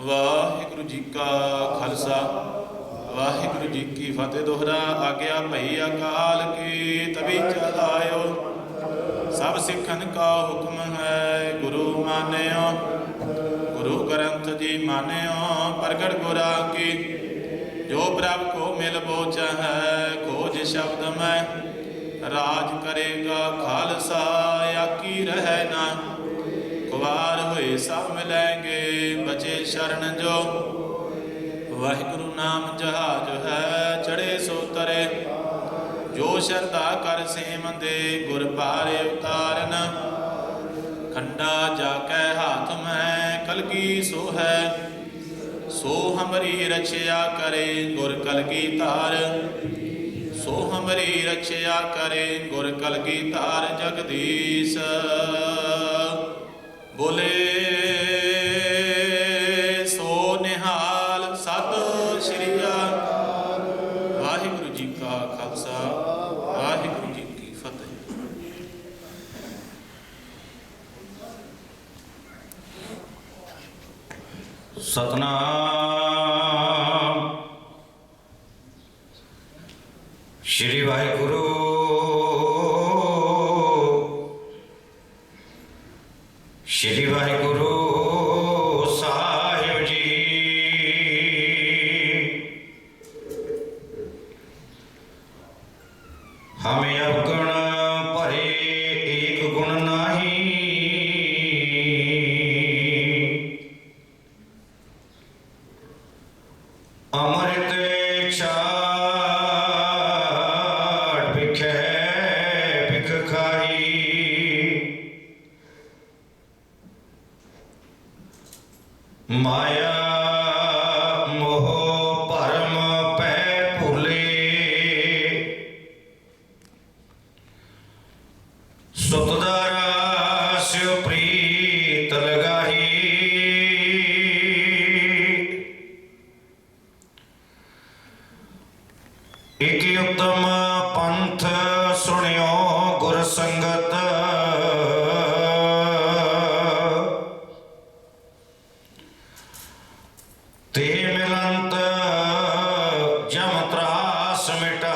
ਵਾਹਿਗੁਰੂ ਜੀ ਕਾ ਖਾਲਸਾ, ਵਾਹਿਗੁਰੂ ਜੀ ਕੀ ਫਤਿਹ। ਦੋਹਰਾ ਆਗਿਆ ਭਈ ਅਕਾਲ ਕੀ ਤਵੀ ਚਲਾਇਓ ਸਭ ਸਿੱਖਨ ਕਾ ਹੁਕਮ ਹੈ, ਗੁਰੂ ਮਾਨਿਓ। ਗੁਰੂ ਗ੍ਰੰਥ ਜੀ ਮਾਨਿਓ, ਪ੍ਰਗਟ ਗੁਰਾ ਕੀ। ਜੋ ਪ੍ਰਭ ਕੋ ਮਿਲ ਬੋਚ ਹੈ ਕੋਜ ਸ਼ਬਦ ਮੈਂ। ਰਾਜ ਕਰੇਗਾ ਖਾਲਸਾ ਆਕੀ ਰਹਿ ਨਾ। ਕੁਵਾਰ ਹੋਏ ਸਭ ਮਿਲੈਂਗੇ, ਬਚੇ ਸ਼ਰਨ ਜੋ। ਵਾਹਿਗੁਰੂ ਨਾਮ ਜਹਾਜ ਹੈ ਚੜੇ ਸੋ ਤਰੇ। ਜੋ ਸ਼ਰਧਾ ਕਰ ਸੇਮੰਦੇ ਗੁਰ ਪਾਰੇ ਉਤਾਰਨ। ਖੰਡਾ ਜਾ ਕੈ ਹਾਥ ਮੈਂ, ਕਲਗੀ ਸੋ ਹੈ। ਸੋ ਹਮਰੀ ਰਛਿਆ ਕਰੇ, ਗੁਰ ਕਲਗੀ ਧਾਰ। ਸੋ ਹਮਰੀ ਰਛਿਆ ਕਰੇ, ਗੁਰ ਕਲਗੀ ਧਾਰ, ਜਗਦੀਸ਼। ਬੋਲੇ, ਸੋ ਨਿਹਾਲ ਸਤਿ ਸ਼੍ਰੀ ਅਕਾਲ। ਵਾਹਿਗੁਰੂ ਜੀ ਕਾ ਖਾਲਸਾ, ਵਾਹਿਗੁਰੂ ਜੀ ਕੀ ਫਤਿਹ। ਸਤਨਾਮ। ਸ਼੍ਰੀ ਵਾਹਿਗੁਰੂ ਸ਼੍ਰੀ ਵਾਹਿਗੁਰੂ ਸਾਹਿਬ ਜੀ। ਹਮੇ ਅਵਗੁਣ ਭਰੇ ਏਕ ਗੁਣ ਨਾਹੀ। ਅਮਰ ਮਾਇਆ ਮੋਹ ਭਰਮ ਪੈ ਭੁਲੇ। ਸੁਤਦਾਰਾ ਸਿਉ ਪ੍ਰੀਤ ਲਗਾਈ ਇਕ ਉਤਮ ਪੰਥ ਸੁਣਿਓ ਗੁਰ ਸੰਗਤ। ਤੇ ਮਿਲੰਤ ਜਮ ਤਰਾਸ ਮਿਟਾਈ।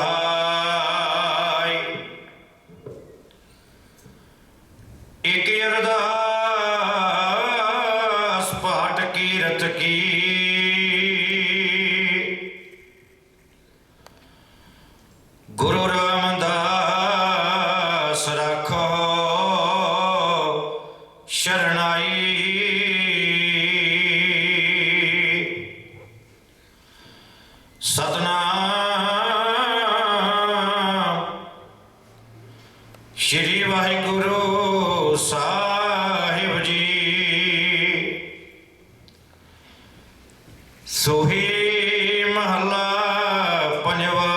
ਇਕ ਅਰਦਾਸ ਪਾਠ ਕੀਰਤ ਕੀ। ਗੁਰੂ ਸਤਨਾਮ। ਸ਼੍ਰੀ ਵਾਹਿਗੁਰੂ ਸਾਹਿਬ ਜੀ। ਸੋਹੀ ਮਹਲਾ ਪੰਜਵਾ।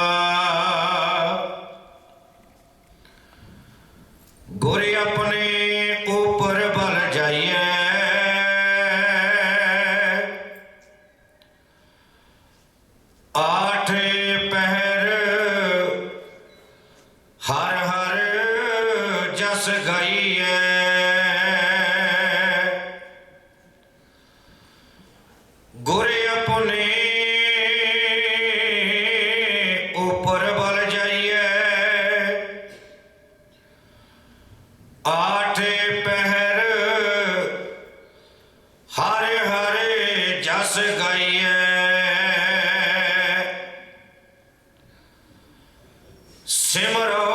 ਗੁਰ ਆਪਣੇ ਗੁਰ ਆਪਣੇ ਉਪਰ ਬਲ ਜਾਈਐ ਆਠੇ ਪਹਿਰ ਹਰ ਹਰ ਜਸ ਗਾਈਐ। ਸਿਮਰੋ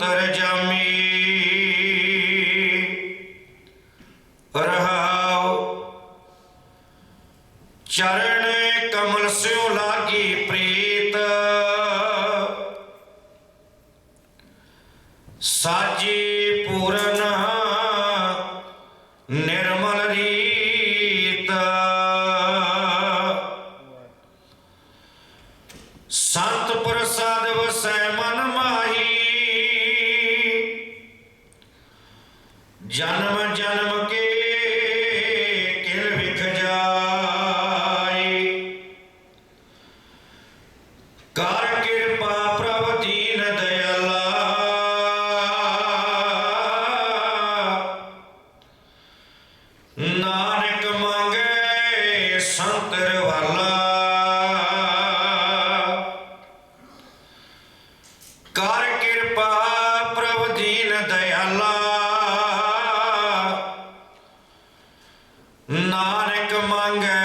ਅੰਤਰ ਜਾਮੀ। ਰਹਾਉ ਚਰਨ ਕਮਲ ਸਿਉ ਲਾਗੀ ਪ੍ਰੀਤ। ਸਾਜੀ ਜਨਮ ਜਨਮ ਕੇ ਕਿਲ ਵਿਖ ਜਾਏ। ਕਰ ਕਿਰਪਾ ਪ੍ਰਭ ਦੀਨ ਦਇਆਲਾ। ਨਾਨਕ ਮੰਗੇ ਸੰਤ ਰਵਾਲਾ। ਨਾਨਕ ਮੰਗੈ